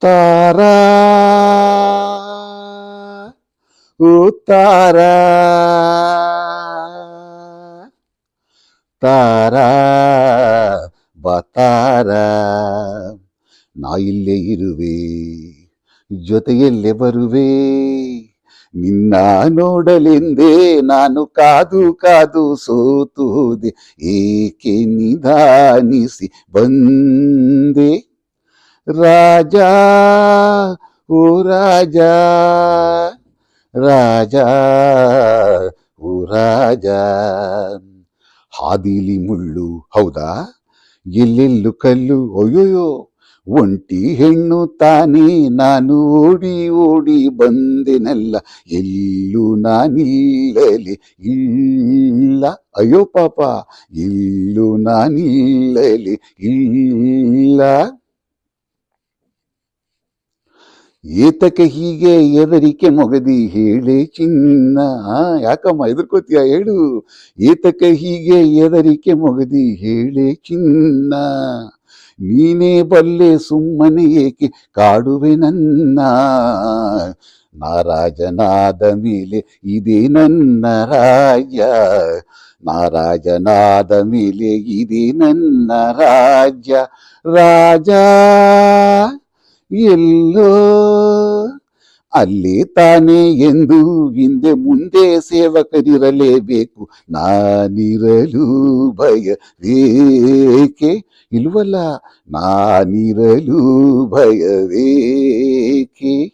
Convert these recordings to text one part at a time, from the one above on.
ತಾರಾ ಓ ತಾರಾ ತಾರಾ ಬತಾರ. ನಾ ಇಲ್ಲೇ ಇರುವೆ. ಜೊತೆಯಲ್ಲೇ ಬರುವೆ. ನಿನ್ನ ನೋಡಲೆಂದೇ ನಾನು ಕಾದು ಕಾದು ಸೋತುದೆ. ಏಕೆ ನಿಧಾನಿಸಿ ಬಂದೆ? ರಾಜ ಓ ರಾಜ ರಾಜ ಓ ರಾಜ. ಹಾದಿಲಿ ಮುಳ್ಳು, ಹೌದಾ? ಎಲ್ಲೆಲ್ಲು ಕಲ್ಲು, ಅಯ್ಯೋಯ್ಯೋ. ಒಂಟಿ ಹೆಣ್ಣು ತಾನೇ, ನಾನು ಓಡಿ ಓಡಿ ಬಂದೆನಲ್ಲ. ಎಲ್ಲೂ ನಾನಿಲ್ಲಲಿ. ಇಲ್ಲ. ಅಯ್ಯೋ ಪಾಪ. ಇಲ್ಲೂ ನಾನಿಲ್ಲಲಿ. ಇಲ್ಲ. ಏತಕ್ಕೆ ಹೀಗೆ ಎದರಿಕೆ ಮೊಗದಿ ಹೇಳಿ ಚಿನ್ನ? ಯಾಕಮ್ಮ ಎದುರ್ಕೋತೀಯ ಹೇಳು. ಏತಕ್ಕೆ ಹೀಗೆ ಎದರಿಕೆ ಮೊಗದಿ ಹೇಳೆ ಚಿನ್ನ? ನೀನೇ ಬಲ್ಲೆ ಸುಮ್ಮನೆ ಏಕೆ ಕಾಡುವೆ ನನ್ನ? ನಾರಾಜನಾದ ಮೇಲೆ ಇದೇ ನನ್ನ ರಾಜ್ಯ. ನಾರಾಜನಾದ ಮೇಲೆ ಇದೇ ನನ್ನ ರಾಜ್ಯ. ರಾಜ ಎಲ್ಲೋ ಅಲ್ಲಿ ತಾನೇ ಎಂದು ಹಿಂದೆ ಮುಂದೆ ಸೇವಕರಿರಲೇಬೇಕು ನಾನಿರಲು ಭಯವೇಕೆ ಇಲ್ವಲ್ಲ ನಾನಿರಲು ಭಯವೇಕೆ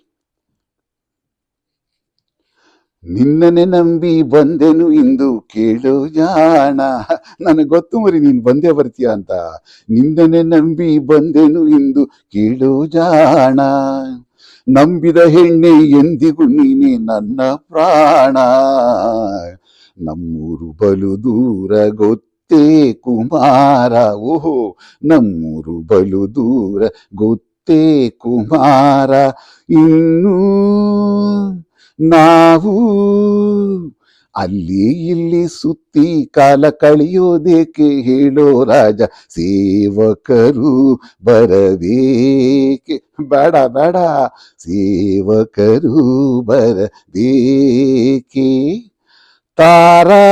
ನಿನ್ನನೆ ನಂಬಿ ಬಂದೆನು ಇಂದು ಕೇಳು ಜಾಣ. ನನಗೆ ಗೊತ್ತು ಮರಿ ನೀನು ಬಂದೇ ಬರ್ತೀಯ ಅಂತ. ನಿನ್ನನೆ ನಂಬಿ ಬಂದೆನು ಇಂದು ಕೇಳು ಜಾಣ. ನಂಬಿದ ಹೆಣ್ಣೆ ಎಂದಿಗೂ ನೀನೆ ನನ್ನ ಪ್ರಾಣ. ನಮ್ಮೂರು ಬಲು ದೂರ ಗೊತ್ತೇ ಕುಮಾರ. ಓಹೋ, ನಮ್ಮೂರು ಬಲು ದೂರ ಗೊತ್ತೇ ಕುಮಾರ. ಇನ್ನು ನಾವು ಅಲ್ಲಿ ಇಲ್ಲಿ ಸುತ್ತಿ ಕಾಲ ಕಳೆಯೋದೇಕೆ ಹೇಳೋ ರಾಜ? ಸೇವಕರು ಬರಬೇಕೆ. ಬೇಡ ಬೇಡ. ಸೇವಕರು ಬರಬೇಕೆ. ತಾರಾ,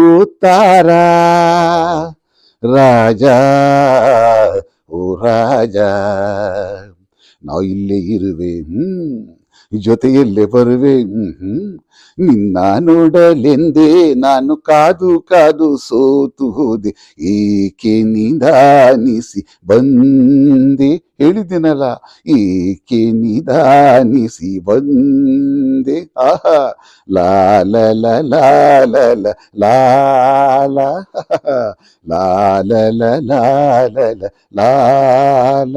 ಓ ತಾರಾ. ರಾಜ, ಓ ರಾಜ. ನಾವು ಇಲ್ಲೇ ಇರುವೆ, ಹ್ಮ್. ಜೊತೆಯಲ್ಲೇ ಬರುವೆ ನಿನ್ನ ನೋಡಲೆಂದೇ ನಾನು ಕಾದು ಕಾದು ಸೋತು ಹೋದೆ, ಏಕೆ ನಿಧಾನಿಸಿ ಬಂದೆ? ಹೇಳಿದ್ದೀನಲ್ಲ, ಏಕೆ ನಿಧಾನಿಸಿ ಬಂದೆ? ಆಹಾ ಲಾಲ ಲಾಲ ಲಾಲ ಲಾಲ ಲಾಲ ಲಾಲ ಲಾಲ